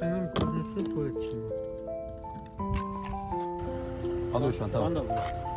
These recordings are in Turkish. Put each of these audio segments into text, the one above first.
Senin konusu tuvalet şimdi. Alıyor şu an tamam. Tamam. da Tamam.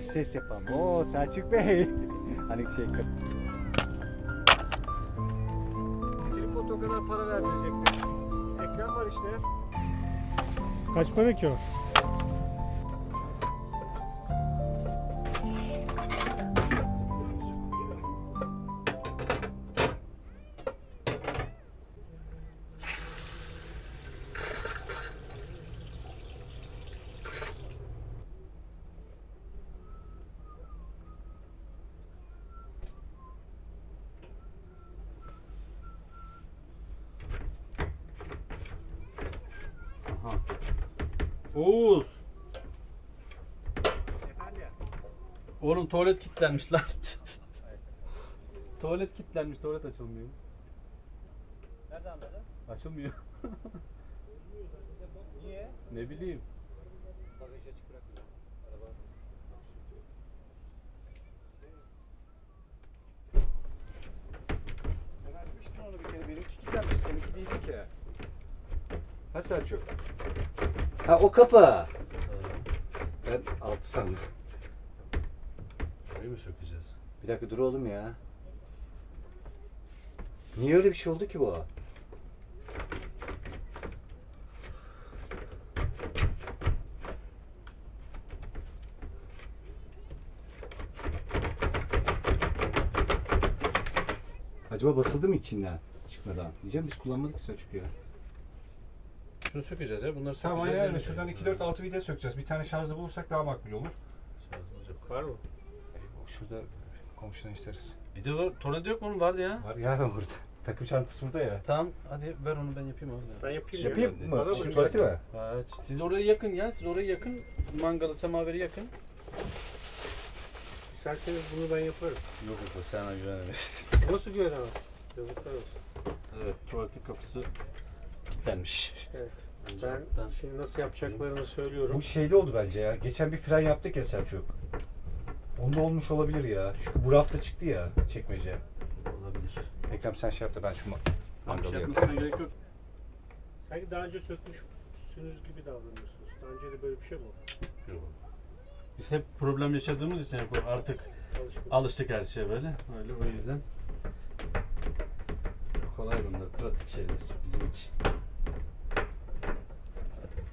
Dış ses yapalım. Oo, Selçuk Bey. hani şey... Tripod o kadar para verdirecekti. Ekran var işte. Kaç para ki o? Oğuz. Oğlum tuvalet kilitlenmiş lan. tuvalet kilitlenmiş, tuvalet açılmıyor. Nereden anladın? Açılmıyor. Niye? Ne bileyim. Bagajı açık bırakma. Araba. Sen açmıştın onu bir kere. Benimki kilitlenmiş. Seninki değildi ki. Ha Selçuk. Ha o kapı. Ben altı sandım. Burayı mı sökeceğiz? Bir dakika dur oğlum ya. Niye öyle bir şey oldu ki bu? Acaba basıldı mı içinden çıkmadan? Diyeceğim biz kullanmadık ki ya. Şunu sökeceğiz ya. Bunları sökeceğiz. Tamam aynen öyle. yani. Şuradan 2 4 6 vida sökeceğiz. Bir tane şarjı bulursak daha makbul olur. Şarjımız yok. Var mı? Şurada komşudan isteriz. Video var. Tornado yok mu? Onun vardı ya. Var ya burada. Takım çantası burada ya. Tamam hadi ver onu ben yapayım abi. Ben yapayım. ya. Yapayım Bana mı? Şu bırak. tuvaleti mi? Evet. Siz oraya yakın ya. Siz oraya yakın. Mangalı, semaveri yakın. İsterseniz bunu ben yaparım. Yok yok sen güvenemezsin. Nasıl güvenemez? Yazıklar olsun. Evet tuvaletin kapısı kilitlenmiş. Evet. Önce Ben alttan- şimdi nasıl yapacaklarını söylüyorum. Bu şeyde oldu bence ya. Geçen bir fren yaptık ya Selçuk. Onda olmuş olabilir ya. Çünkü bu rafta çıktı ya çekmece. Olabilir. Ekrem sen şey yap da ben şu Tam mangalı şey yapayım. yapmasına gerek yok. Sanki daha önce sökmüşsünüz gibi davranıyorsunuz. Daha önce de böyle bir şey mi oldu? Yok. Biz hep problem yaşadığımız için hep artık Alıştınız. alıştık her şeye böyle. Öyle o yüzden kolay bunlar pratik şeyler bizim için.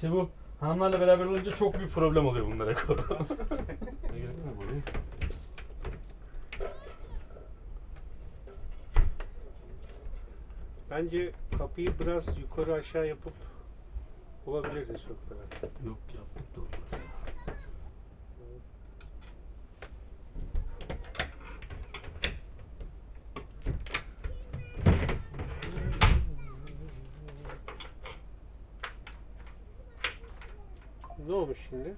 İşte bu hanımlarla beraber olunca çok büyük problem oluyor bunlara. ne gerek var buraya? Bence kapıyı biraz yukarı aşağı yapıp olabilirdi sökmeler. Yok yaptık da olmaz olmuş şimdi?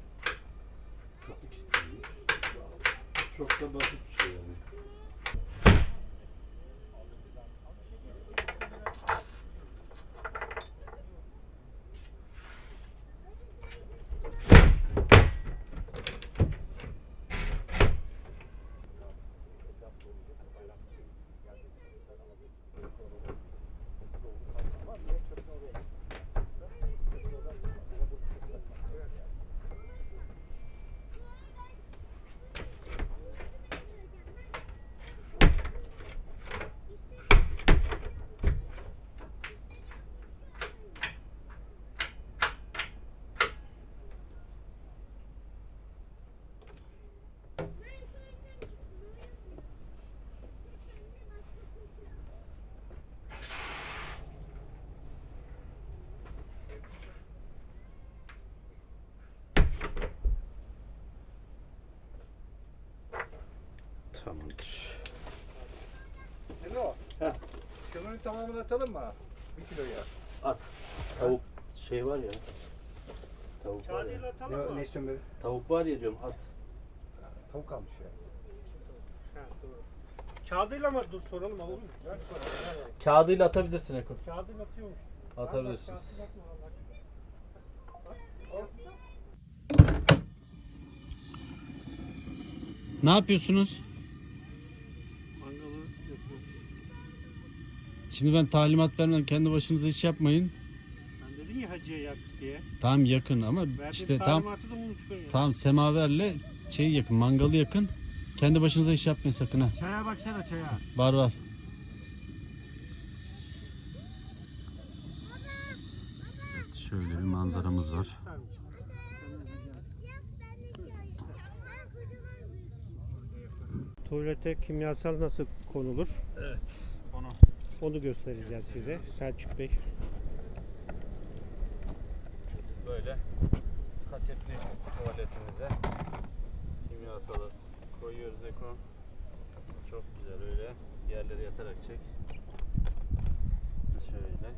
Çok da basit bir şey yani. Tamamını atalım mı? Bir kiloya. At. Tavuk şey var ya. Tavuk var ya. atalım Ne, mı? ne istiyorsun be? Tavuk var ya diyorum at. Tavuk almış ya. Ha, doğru. Kağıdıyla mı? Dur soralım mu? Ver soralım. Kağıdıyla atabilirsin Eko. Kağıdıyla atıyormuş. Atabilirsiniz. Ne yapıyorsunuz? Mangalı yapıyoruz. Şimdi ben talimat vermem. Kendi başınıza iş yapmayın. Sen dedin ya hacıya yak diye. Tam yakın ama Verdiğin işte tam talimatı da ya. tam semaverle şey yakın, mangalı yakın. Kendi başınıza iş yapmayın sakın ha. Çaya baksana çaya. Var var. Evet, şöyle bir manzaramız var. Tuvalete kimyasal nasıl konulur? Evet. Onu göstereceğiz size Selçuk Bey. böyle kasetli tuvaletimize kimyasalı koyuyoruz Eko. Çok güzel öyle yerlere yatarak çek. Şöyle.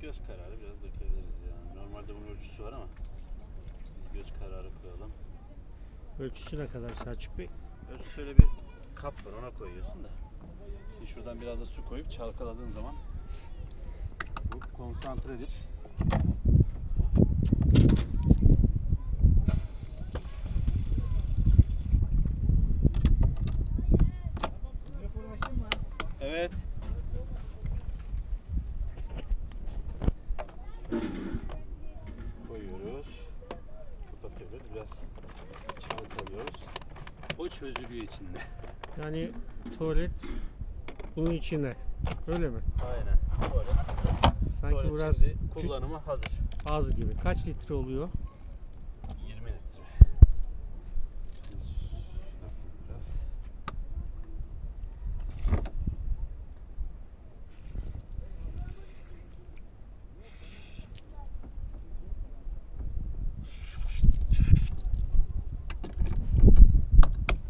Göz kararı biraz dökebiliriz yani. Normalde bunun ölçüsü var ama biz göz kararı koyalım. Ölçüsü ne kadar Selçuk Bey? Ölçü şöyle bir kap var ona koyuyorsun da. Şimdi şuradan biraz da su koyup çalkaladığın zaman bu konsantredir. Evet. Koyuyoruz. Kapatıyoruz. Biraz çalkalıyoruz. O çözülüyor içinde. Yani tuvalet bunun içine. Öyle mi? Aynen. Böyle. Sanki Tuvalet biraz kullanıma hazır. az gibi. Kaç litre oluyor? 20 litre. Biraz.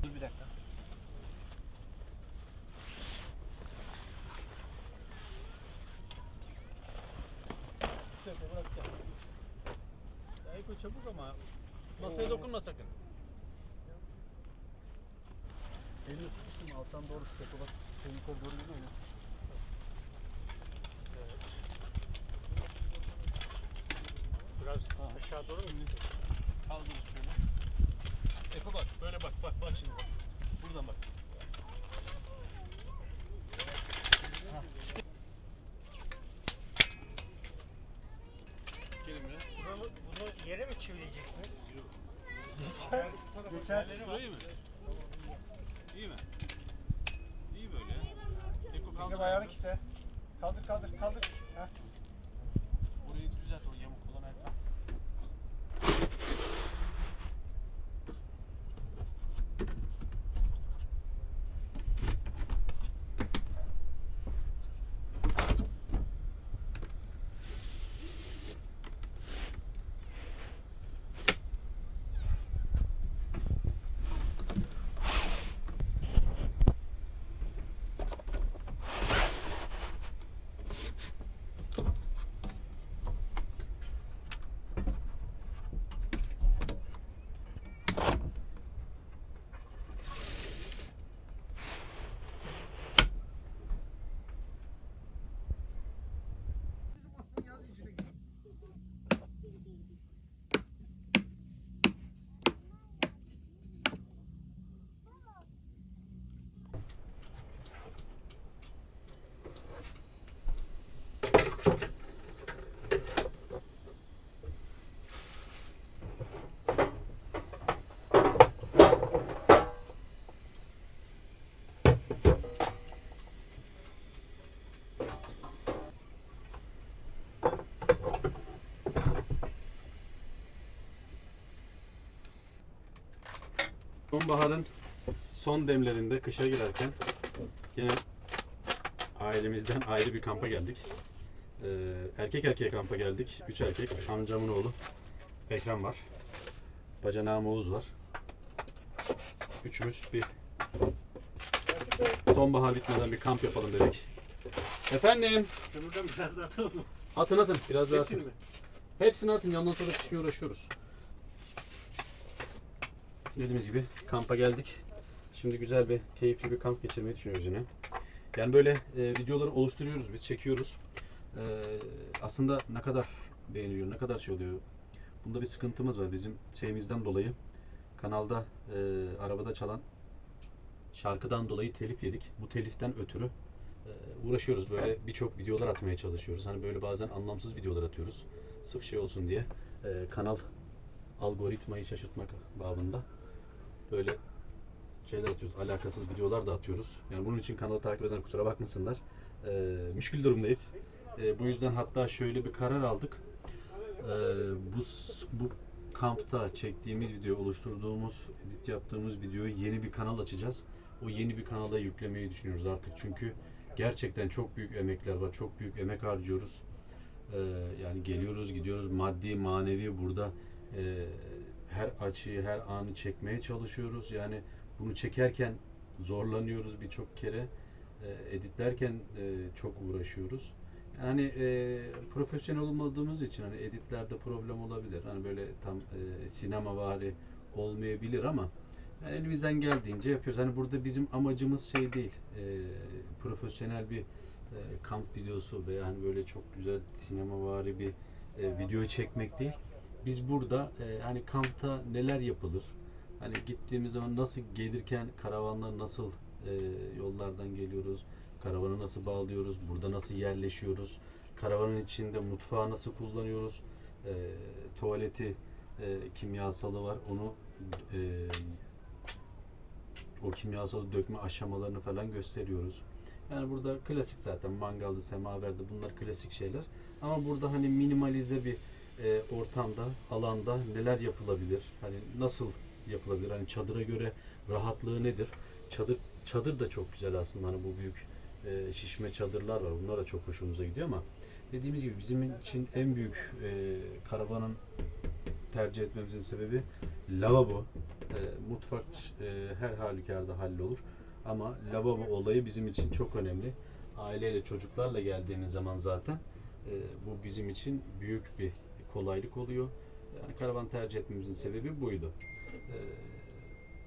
Dur bir dakika. Eko çabuk ama masaya dokunma sakın. Elini tutuşturma alttan doğru Eko bak. Senin kol doğru gidiyor ya. Biraz aşağı doğru mu? Kaldır şöyle. Eko bak böyle bak bak bak şimdi bak. Buradan bak. Hah. Gelin buraya. Bunu, bunu yere mi çivileyeceksiniz? Geçer. Şurayı mı? İyi mi? İyi böyle. Eko kaldır. Ayağını kitle. Kaldır kaldır kaldır. Heh. Sonbaharın son demlerinde kışa girerken yine ailemizden ayrı bir kampa geldik. Ee, erkek erkeğe kampa geldik. Üç erkek, amcamın oğlu. Ekrem var. Bacanağım Oğuz var. Üçümüz bir sonbahar bitmeden bir kamp yapalım dedik. Efendim? Kömürden biraz daha atalım mı? Atın atın. Biraz daha Hepsini atın. mi? Hepsini atın. Yandan sonra pişmeye uğraşıyoruz. Dediğimiz gibi kampa geldik. Şimdi güzel bir, keyifli bir kamp geçirmeyi düşünüyoruz yine. Yani böyle e, videoları oluşturuyoruz, biz çekiyoruz. E, aslında ne kadar beğeniliyor, ne kadar şey oluyor. Bunda bir sıkıntımız var bizim şeyimizden dolayı. Kanalda e, arabada çalan şarkıdan dolayı telif yedik. Bu teliften ötürü e, uğraşıyoruz. Böyle birçok videolar atmaya çalışıyoruz. Hani böyle bazen anlamsız videolar atıyoruz. Sırf şey olsun diye. E, kanal algoritmayı şaşırtmak babında. Böyle şeyler atıyoruz. Alakasız videolar da atıyoruz. Yani bunun için kanalı takip eden kusura bakmasınlar. E, müşkül durumdayız. E, bu yüzden hatta şöyle bir karar aldık. E, bu bu kampta çektiğimiz video, oluşturduğumuz, edit yaptığımız videoyu yeni bir kanal açacağız. O yeni bir kanala yüklemeyi düşünüyoruz artık çünkü gerçekten çok büyük emekler var, çok büyük emek harcıyoruz. Ee, yani geliyoruz, gidiyoruz, maddi, manevi burada e, her açıyı, her anı çekmeye çalışıyoruz. Yani bunu çekerken zorlanıyoruz birçok kere, e, editlerken e, çok uğraşıyoruz. Yani e, profesyonel olmadığımız için hani editlerde problem olabilir. Hani böyle tam e, sinema vari olmayabilir ama yani elimizden geldiğince yapıyoruz. Hani burada bizim amacımız şey değil, e, profesyonel bir e, kamp videosu veya hani böyle çok güzel sinema vari bir e, video çekmek değil. Biz burada e, hani kampta neler yapılır, hani gittiğimiz zaman nasıl gelirken karavanla nasıl e, yollardan geliyoruz, karavanı nasıl bağlıyoruz, burada nasıl yerleşiyoruz, karavanın içinde mutfağı nasıl kullanıyoruz, e, tuvaleti e, kimyasalı var, onu e, o kimyasalı dökme aşamalarını falan gösteriyoruz. Yani burada klasik zaten mangalda, semaverde bunlar klasik şeyler. Ama burada hani minimalize bir e, ortamda, alanda neler yapılabilir? Hani nasıl yapılabilir? Hani çadıra göre rahatlığı nedir? Çadır çadır da çok güzel aslında. Hani bu büyük e, şişme çadırlar var. Bunlar da çok hoşumuza gidiyor ama dediğimiz gibi bizim için en büyük e, karavanın tercih etmemizin sebebi lavabo. E, mutfak e, her halükarda hallolur. Ama lavabo olayı bizim için çok önemli. Aileyle çocuklarla geldiğimiz zaman zaten e, bu bizim için büyük bir kolaylık oluyor. Yani karavan tercih etmemizin sebebi buydu. E,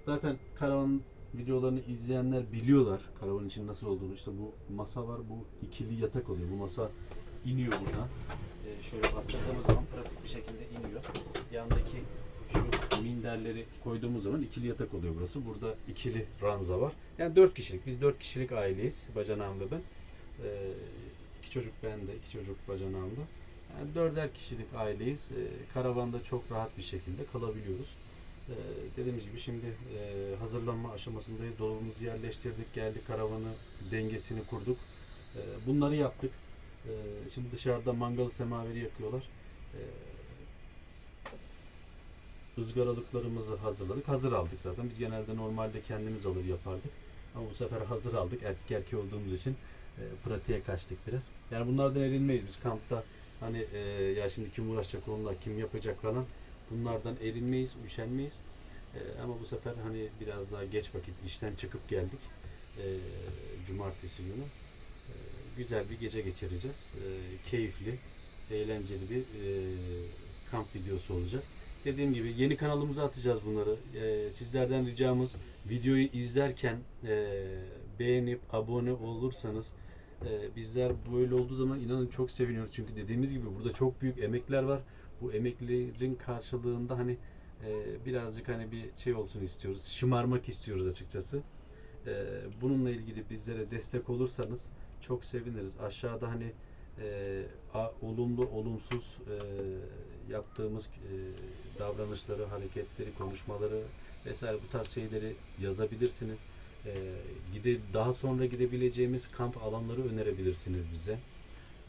zaten karavan videolarını izleyenler biliyorlar karavan için nasıl olduğunu. İşte bu masa var, bu ikili yatak oluyor. Bu masa iniyor buradan. E, şöyle bastırdığımız zaman pratik bir şekilde iniyor. Yandaki şu minderleri koyduğumuz zaman ikili yatak oluyor burası. Burada ikili ranza var. Yani dört kişilik. Biz dört kişilik aileyiz. Bacanağım ve ben. Ee, iki çocuk ben de, iki çocuk bacanağım da. Yani dörder kişilik aileyiz. Ee, karavanda çok rahat bir şekilde kalabiliyoruz. Ee, dediğimiz gibi şimdi e, hazırlanma aşamasındayız. Dolabımızı yerleştirdik, geldik karavanı dengesini kurduk. Ee, bunları yaptık. Ee, şimdi dışarıda mangalı semaveri yakıyorlar. Ee, ızgaralıklarımızı hazırladık. Hazır aldık zaten. Biz genelde normalde kendimiz alır yapardık. Ama bu sefer hazır aldık. Erkek erkeği olduğumuz için e, pratiğe kaçtık biraz. Yani bunlardan erinmeyiz. Biz kampta hani e, ya şimdi kim uğraşacak onunla, kim yapacak falan bunlardan erinmeyiz, üşenmeyiz. E, ama bu sefer hani biraz daha geç vakit işten çıkıp geldik. E, cumartesi günü. E, güzel bir gece geçireceğiz. E, keyifli, eğlenceli bir e, kamp videosu olacak. Dediğim gibi yeni kanalımıza atacağız bunları. Ee, sizlerden ricamız videoyu izlerken e, beğenip abone olursanız e, bizler böyle olduğu zaman inanın çok seviniyoruz. Çünkü dediğimiz gibi burada çok büyük emekler var. Bu emeklerin karşılığında hani e, birazcık hani bir şey olsun istiyoruz. Şımarmak istiyoruz açıkçası. E, bununla ilgili bizlere destek olursanız çok seviniriz. Aşağıda hani e, a- olumlu olumsuz e, yaptığımız e, davranışları, hareketleri, konuşmaları vesaire bu tarz şeyleri yazabilirsiniz. E, gide daha sonra gidebileceğimiz kamp alanları önerebilirsiniz bize.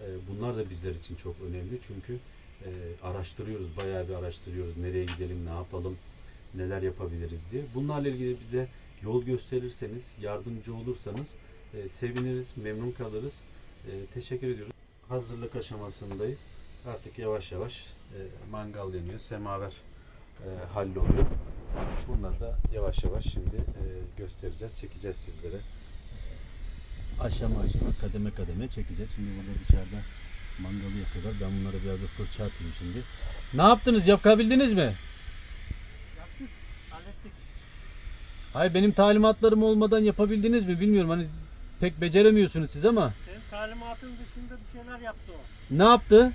E, bunlar da bizler için çok önemli çünkü e, araştırıyoruz, bayağı bir araştırıyoruz. Nereye gidelim, ne yapalım, neler yapabiliriz diye. Bunlarla ilgili bize yol gösterirseniz, yardımcı olursanız e, seviniriz, memnun kalırız. E, teşekkür ediyoruz. Hazırlık aşamasındayız. Artık yavaş yavaş e, mangal yanıyor, semaver e, halloluyor. Bunları da yavaş yavaş şimdi e, göstereceğiz, çekeceğiz sizlere. Aşama aşama, kademe kademe çekeceğiz. Şimdi burada dışarıda mangalı yapıyorlar. Ben bunlara biraz da fırça atayım şimdi. Ne yaptınız? Yapabildiniz mi? Yaptık. Hallettik. Hayır benim talimatlarım olmadan yapabildiniz mi bilmiyorum. Hani pek beceremiyorsunuz siz ama. Senin talimatın dışında bir şeyler yaptı o. Ne yaptı?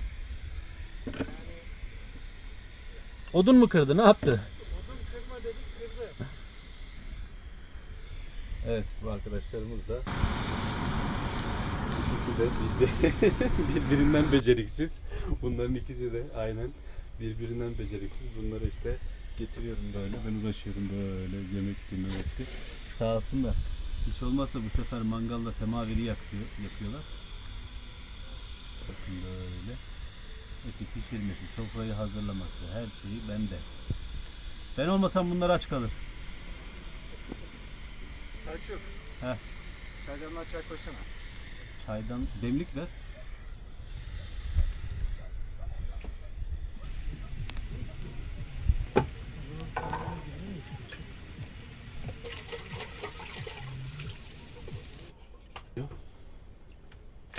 Odun mu kırdı? Ne yaptı? Odun kırma dedik kırdı. Evet bu arkadaşlarımız da ikisi de bir- birbirinden beceriksiz. Bunların ikisi de aynen birbirinden beceriksiz. Bunları işte getiriyorum böyle. Ben uğraşıyorum böyle yemek yemekti. Sağ olsun da hiç olmazsa bu sefer mangalla semaveri yakıyor, yapıyorlar. Bakın böyle. Eti pişirmesi, sofrayı hazırlaması, her şeyi bende. Ben olmasam bunlar aç kalır. Selçuk. Heh. Çaydanlığa çay koysana. Çaydan demlik ver.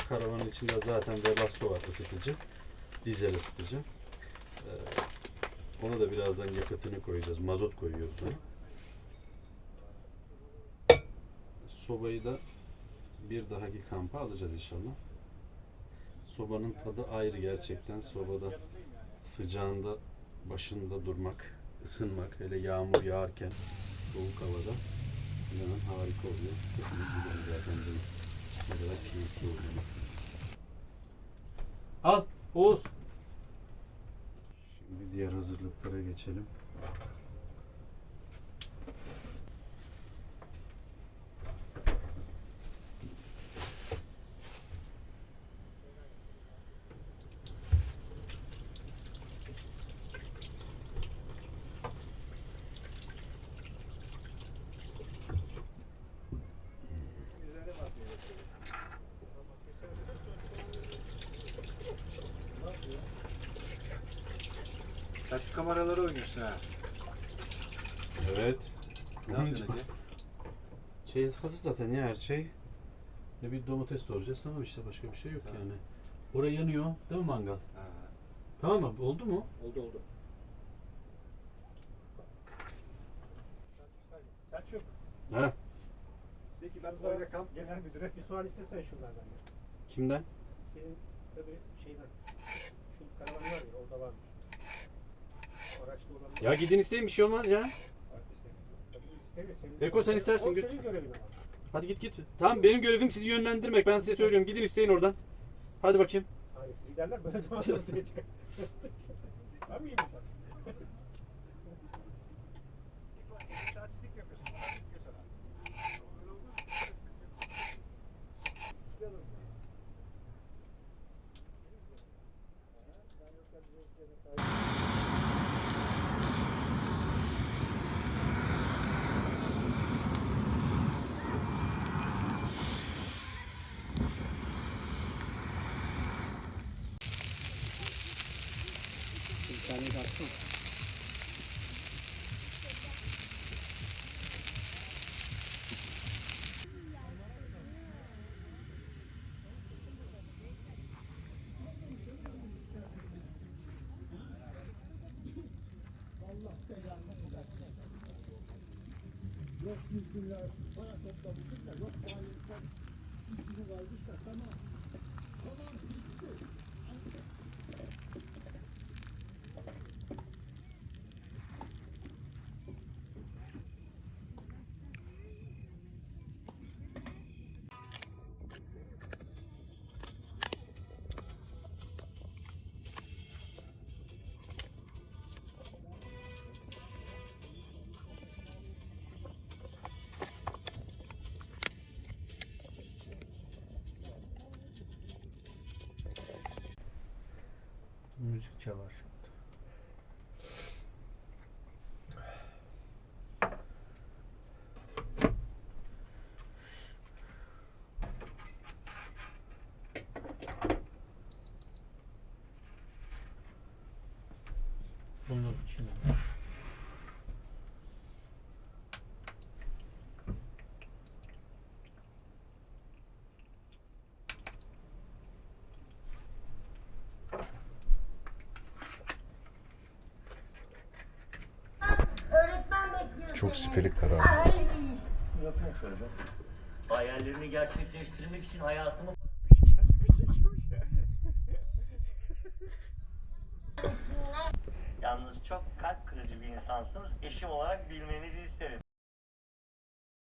Karavanın içinde zaten Webasto var ısıtıcı. Dizel ısıtıcı. Ee, ona da birazdan yakıtını koyacağız. Mazot koyuyoruz ona. Sobayı da bir dahaki kampa alacağız inşallah. Sobanın tadı ayrı gerçekten. Sobada sıcağında başında durmak, ısınmak, hele yağmur yağarken soğuk havada inanın harika oluyor. Zaten benim ne kadar keyifli olduğunu. Al Oğuz. Şimdi diğer hazırlıklara geçelim. Selçuk kameraları oynuyorsun ha. Evet. Ne yapıyorsun Ege? Şey hazır zaten ya her şey. Ne bir domates doğrayacağız tamam işte başka bir şey yok Tamam. yani. Oraya yanıyor değil mi mangal? Ha, Tamam mı? Oldu mu? oldu oldu. Selçuk. He. De ki ben böyle kamp genel müdüre. Bir sual istesen şunlardan ya. Kimden? Senin tabii şeyden. Şu karavan var ya orada varmış. Ya gidin isteyin bir şey olmaz ya. Eko, sen istersin, götür. Hadi git git. Tamam benim görevim sizi yönlendirmek. Ben size söylüyorum. Gidin isteyin oradan. Hadi bakayım. Hayır, böyle zaman ortaya çıkar. Ben? Tersizlik yapıyorsun. 400 bin lira para toplamıştık da yok maliyetler üstünü kalmış da tamam. Tamam. Müzik çalar. Bunun içine. Öğretmen bekliyor Çok sipelik karar. Ay. Hayallerini gerçekleştirmek için hayatımı Yalnız çok kalp kırıcı bir insansınız. Eşim olarak bilmenizi